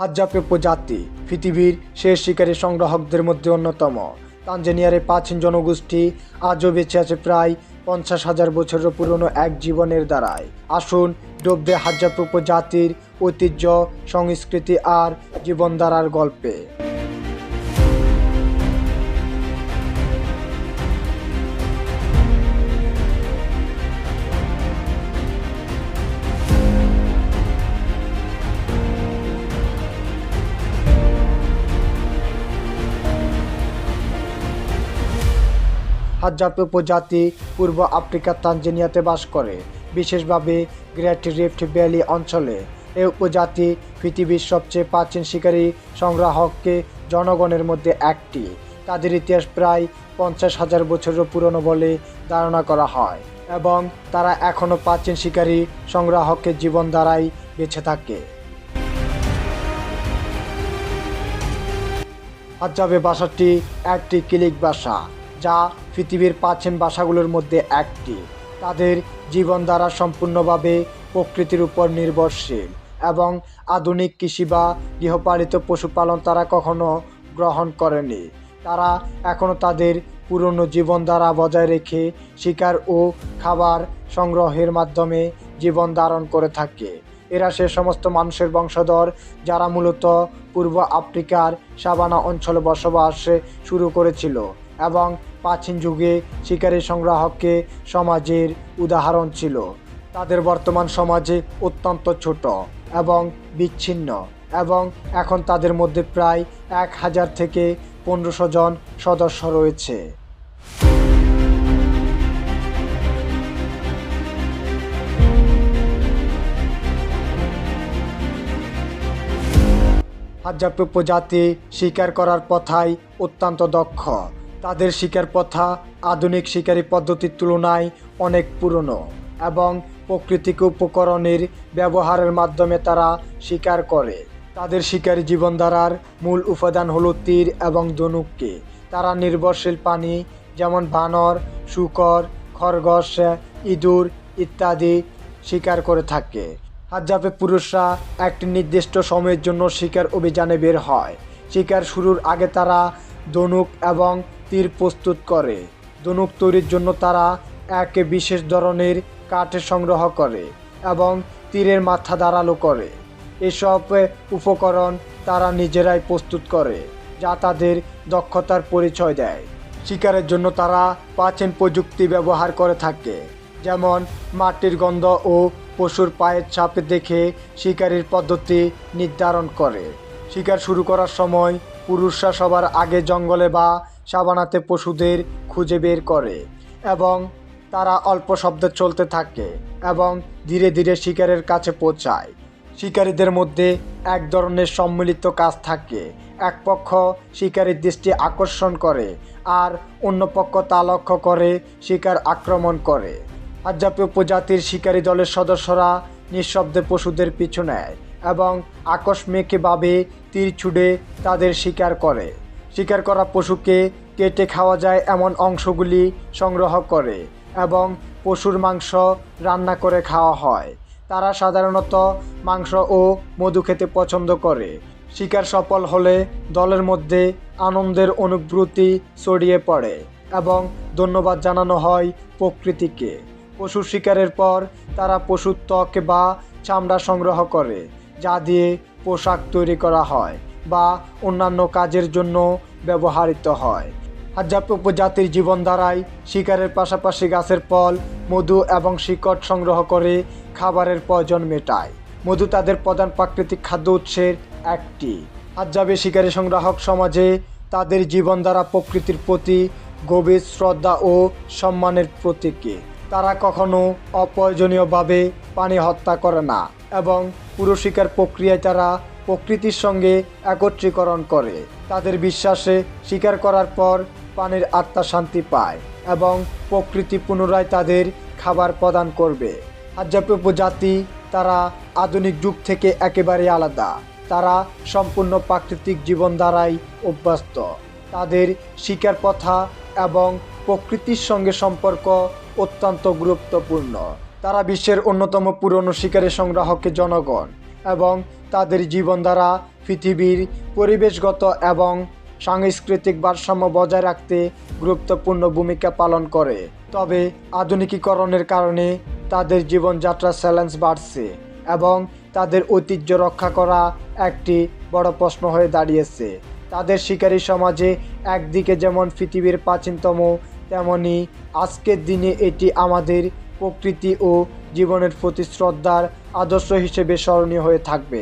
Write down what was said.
হাজ্জাপে প্রজাতি পৃথিবীর শেষ শিকারী সংগ্রাহকদের মধ্যে অন্যতম। তাঞ্জানিয়ারে প্রাচীন জনগোষ্ঠী আজও বেঁচে আছে প্রায় পঞ্চাশ হাজার বছরের পুরনো এক জীবনের দ্বারায়। আসুন ডোবদে হাজ্জাপে উপজাতির ঐতিহ্য, সংস্কৃতি আর জীবনধারার গল্পে। হাজ্জাপে উপজাতি পূর্ব আফ্রিকার তানজানিয়াতে বাস করে। বিশেষভাবে গ্রেট রিফট ভ্যালি অঞ্চলে এ উপজাতি পৃথিবীর সবচেয়ে প্রাচীন শিকারী সংগ্রাহককে জনগণের মধ্যে একটি। তাদের ইতিহাস প্রায় পঞ্চাশ হাজার বছরের পুরনো বলে ধারণা করা হয় এবং তারা এখনও প্রাচীন শিকারী সংগ্রাহকের জীবন দ্বারাই বেঁচে থাকে। হাজ্জাবে ভাষাটি একটি কিলিক ভাষা যা পৃথিবীর প্রাচীন ভাষাগুলোর মধ্যে একটি। তাদের জীবনধারা সম্পূর্ণভাবে প্রকৃতির উপর নির্ভরশীল এবং আধুনিক কৃষি বা গৃহপালিত পশুপালন তারা কখনো গ্রহণ করেনি। তারা এখনও তাদের পুরনো জীবনধারা বজায় রেখে শিকার ও খাবার সংগ্রহের মাধ্যমে জীবন ধারণ করে থাকে। এরা সে সমস্ত মানুষের বংশধর যারা মূলত পূর্ব আফ্রিকার সাবানা অঞ্চলে বসবাস শুরু করেছিল এবং প্রাচীন যুগে শিকারী সংগ্রাহককে সমাজের উদাহরণ ছিল। তাদের বর্তমান সমাজে অত্যন্ত ছোট এবং বিচ্ছিন্ন এবং এখন তাদের মধ্যে প্রায় এক হাজার থেকে পনেরোশো জন সদস্য রয়েছে। হাজ্জাপে উপজাতি শিকার করার পথায় অত্যন্ত দক্ষ। তাদের শিকার পথা আধুনিক শিকারী পদ্ধতির তুলনায় অনেক পুরনো এবং প্রকৃতিক উপকরণের ব্যবহারের মাধ্যমে তারা শিকার করে। তাদের শিকারী জীবনধারার মূল উপাদান হলো তীর এবং ধনুককে। তারা নির্ভরশীল পানি যেমন বানর, শুকর, খরগোশ, ইঁদুর ইত্যাদি শিকার করে থাকে। হাজ্জাপে পুরুষরা একটি নির্দিষ্ট সময়ের জন্য শিকার অভিযানে বের হয়। শিকার শুরুর আগে তারা ধনুক এবং তীর প্রস্তুত করে। ধনুক তৈরির জন্য তারা এক বিশেষ ধরনের কাঠ সংগ্রহ করে এবং তীরের মাথা ধারালো করে। এসব উপকরণ তারা নিজেরাই প্রস্তুত করে, যা তাদের দক্ষতার পরিচয় দেয়। শিকারের জন্য তারা প্রাচীন প্রযুক্তি ব্যবহার করে থাকে, যেমন মাটির গন্ধ ও পশুর পায়ের ছাপ দেখে শিকারির পদ্ধতি নির্ধারণ করে। শিকার শুরু করার সময় পুরুষরা সবার আগে জঙ্গলে বা সাবানাতে পশুদের খুঁজে বের করে এবং তারা অল্প শব্দে চলতে থাকে এবং ধীরে ধীরে শিকারের কাছে পৌঁছায়। শিকারীদের মধ্যে এক ধরনের সম্মিলিত কাজ থাকে। এক পক্ষ শিকারীর দৃষ্টি আকর্ষণ করে আর অন্য পক্ষ তা লক্ষ্য করে শিকার আক্রমণ করে। হাজ্জাপি উপজাতির শিকারী দলের সদস্যরা নিঃশব্দে পশুদের পিছু নেয় এবং আকস্মিকভাবে তীর ছুড়ে তাদের শিকার করে। শিকার করা পশুকে কেটে খাওয়া যায় এমন অংশগুলি সংগ্রহ করে এবং পশুর মাংস রান্না করে খাওয়া হয়। তারা সাধারণত মাংস ও মধু খেতে পছন্দ করে। শিকার সফল হলে দলের মধ্যে আনন্দের অনুভূতি ছড়িয়ে পড়ে এবং ধন্যবাদ জানানো হয় প্রকৃতিকে। পশু শিকারের পর তারা পশুর ত্বক বা চামড়া সংগ্রহ করে, যা দিয়ে পোশাক তৈরি করা হয়। বা অন্যান্য কাজের জন্য ব্যবহৃত হয়। হাজ্জাপ উপজাতির জীবনধারায় শিকারের পাশাপাশি গাছের ফল, মধু এবং শিকড় সংগ্রহ করে খাবারের প্রয়োজন মেটায়। মধু তাদের প্রধান প্রাকৃতিক খাদ্য উৎসের একটি। হাজ্জাবে শিকারী সংগ্রাহক সমাজে তাদের জীবনধারা প্রকৃতির প্রতি গভীর শ্রদ্ধা ও সম্মানের প্রতীকে। তারা কখনো অপ্রয়োজনীয়ভাবে পানি হত্যা করে না এবং পুরো শিকার প্রক্রিয়ায় তারা প্রকৃতির সঙ্গে একত্রীকরণ করে। তাদের বিশ্বাসে শিকার করার পর পানির আত্মা শান্তি পায় এবং প্রকৃতি পুনরায় তাদের খাবার প্রদান করবে। হাজ্জাপি উপজাতি তারা আধুনিক যুগ থেকে একেবারে আলাদা। তারা সম্পূর্ণ প্রাকৃতিক জীবন দ্বারাই অভ্যস্ত। তাদের শিকার পথা এবং প্রকৃতির সঙ্গে সম্পর্ক অত্যন্ত গুরুত্বপূর্ণ। তারা বিশ্বের অন্যতম পুরনো শিকারের সংগ্রাহকের জনগণ। এবং তাদের জীবন দ্বারা পৃথিবীর পরিবেশগত এবং সাংস্কৃতিক ভারসাম্য বজায় রাখতে গুরুত্বপূর্ণ ভূমিকা পালন করে। তবে আধুনিকীকরণের কারণে তাদের জীবনযাত্রা চ্যালেঞ্জ বাড়ছে এবং তাদের ঐতিহ্য রক্ষা করা একটি বড় প্রশ্ন হয়ে দাঁড়িয়েছে। তাদের শিকারী সমাজে একদিকে যেমন পৃথিবীর প্রাচীনতম, তেমনি আজকের দিনে এটি আমাদের প্রকৃতি ও জীবনের প্রতি শ্রদ্ধার আদর্শ হিসেবে স্মরণীয় হয়ে থাকবে।